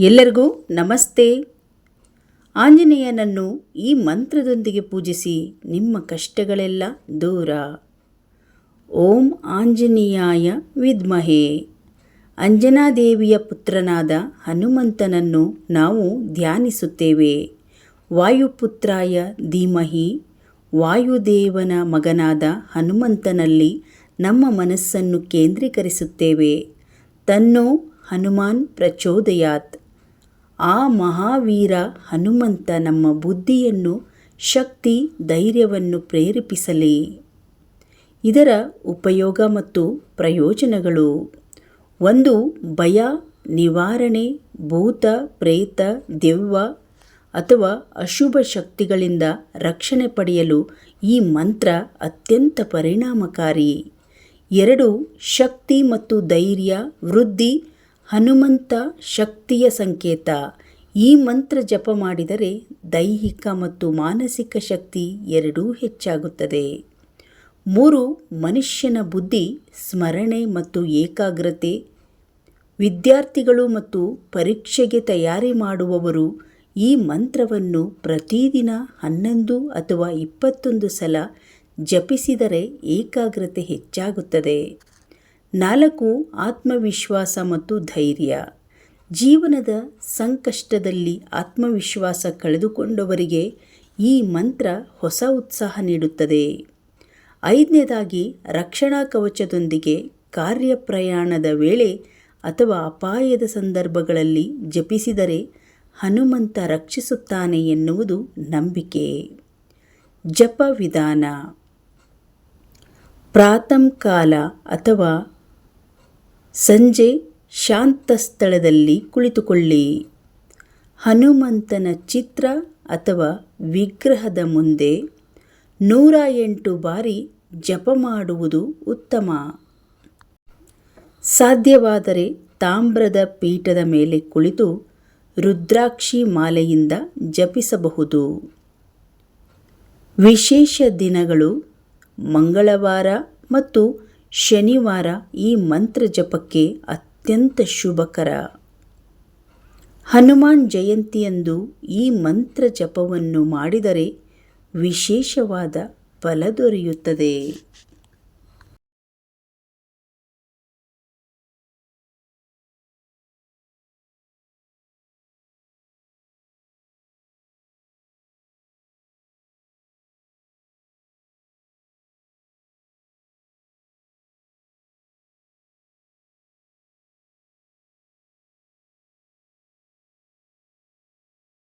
ಎಲ್ಲರಿಗೂ ನಮಸ್ತೆ. ಆಂಜನೇಯನನ್ನು ಈ ಮಂತ್ರದೊಂದಿಗೆ ಪೂಜಿಸಿ ನಿಮ್ಮ ಕಷ್ಟಗಳೆಲ್ಲ ದೂರ. ಓಂ ಆಂಜನೇಯಾಯ ವಿದ್ಮಹೆ. ಅಂಜನಾದೇವಿಯ ಪುತ್ರನಾದ ಹನುಮಂತನನ್ನು ನಾವು ಧ್ಯಾನಿಸುತ್ತೇವೆ. ವಾಯುಪುತ್ರಾಯ ಧೀಮಹಿ, ವಾಯುದೇವನ ಮಗನಾದ ಹನುಮಂತನಲ್ಲಿ ನಮ್ಮ ಮನಸ್ಸನ್ನು ಕೇಂದ್ರೀಕರಿಸುತ್ತೇವೆ. ತನ್ನೋ ಹನುಮಾನ್ ಪ್ರಚೋದಯಾತ್. ಆ ಮಹಾವೀರ ಹನುಮಂತ ನಮ್ಮ ಬುದ್ಧಿಯನ್ನು, ಶಕ್ತಿ, ಧೈರ್ಯವನ್ನು ಪ್ರೇರೇಪಿಸಲಿ. ಇದರ ಉಪಯೋಗ ಮತ್ತು ಪ್ರಯೋಜನಗಳು. ಒಂದು, ಭಯ, ನಿವಾರಣೆ, ಭೂತ, ಪ್ರೇತ, ದೆವ್ವ ಅಥವಾ ಅಶುಭ ಶಕ್ತಿಗಳಿಂದ ರಕ್ಷಣೆ ಪಡೆಯಲು ಈ ಮಂತ್ರ ಅತ್ಯಂತ ಪರಿಣಾಮಕಾರಿ. ಎರಡು, ಶಕ್ತಿ ಮತ್ತು ಧೈರ್ಯ, ವೃದ್ಧಿ ಹನುಮಂತ ಶಕ್ತಿಯ ಸಂಕೇತ. ಈ ಮಂತ್ರ ಜಪ ಮಾಡಿದರೆ ದೈಹಿಕ ಮತ್ತು ಮಾನಸಿಕ ಶಕ್ತಿ ಎರಡೂ ಹೆಚ್ಚಾಗುತ್ತದೆ. ಮೂರು, ಮನುಷ್ಯನ ಬುದ್ಧಿ, ಸ್ಮರಣೆ ಮತ್ತು ಏಕಾಗ್ರತೆ. ವಿದ್ಯಾರ್ಥಿಗಳು ಮತ್ತು ಪರೀಕ್ಷೆಗೆ ತಯಾರಿ ಮಾಡುವವರು ಈ ಮಂತ್ರವನ್ನು ಪ್ರತಿದಿನ ಹನ್ನೊಂದು ಅಥವಾ ಇಪ್ಪತ್ತೊಂದು ಸಲ ಜಪಿಸಿದರೆ ಏಕಾಗ್ರತೆ ಹೆಚ್ಚಾಗುತ್ತದೆ. ನಾಲ್ಕು ಆತ್ಮವಿಶ್ವಾಸ ಮತ್ತು ಧೈರ್ಯ. ಜೀವನದ ಸಂಕಷ್ಟದಲ್ಲಿ ಆತ್ಮವಿಶ್ವಾಸ ಕಳೆದುಕೊಂಡವರಿಗೆ ಈ ಮಂತ್ರ ಹೊಸ ಉತ್ಸಾಹ ನೀಡುತ್ತದೆ. ಐದನೇದಾಗಿ ರಕ್ಷಣಾ ಕವಚದೊಂದಿಗೆ ಕಾರ್ಯಪ್ರಯಾಣದ ವೇಳೆ ಅಥವಾ ಅಪಾಯದ ಸಂದರ್ಭಗಳಲ್ಲಿ ಜಪಿಸಿದರೆ ಹನುಮಂತ ರಕ್ಷಿಸುತ್ತಾನೆ ಎನ್ನುವುದು ನಂಬಿಕೆ. ಜಪ ವಿಧಾನ ಪ್ರಾತಂಕಾಲ ಅಥವಾ ಸಂಜೆ ಶಾಂತ ಸ್ಥಳದಲ್ಲಿ ಕುಳಿತುಕೊಳ್ಳಿ. ಹನುಮಂತನ ಚಿತ್ರ ಅಥವಾ ವಿಗ್ರಹದ ಮುಂದೆ ನೂರ ಎಂಟು ಬಾರಿ ಜಪ ಮಾಡುವುದು ಉತ್ತಮ. ಸಾಧ್ಯವಾದರೆ ತಾಮ್ರದ ಪೀಠದ ಮೇಲೆ ಕುಳಿತು ರುದ್ರಾಕ್ಷಿ ಮಾಲೆಯಿಂದ ಜಪಿಸಬಹುದು. ವಿಶೇಷ ದಿನಗಳು ಮಂಗಳವಾರ ಮತ್ತು ಶನಿವಾರ ಈ ಮಂತ್ರ ಜಪಕ್ಕೆ ಅತ್ಯಂತ ಶುಭಕರ. ಹನುಮಾನ್ ಜಯಂತಿಯಂದು ಈ ಮಂತ್ರ ಜಪವನ್ನು ಮಾಡಿದರೆ ವಿಶೇಷವಾದ ಫಲ ದೊರೆಯುತ್ತದೆ.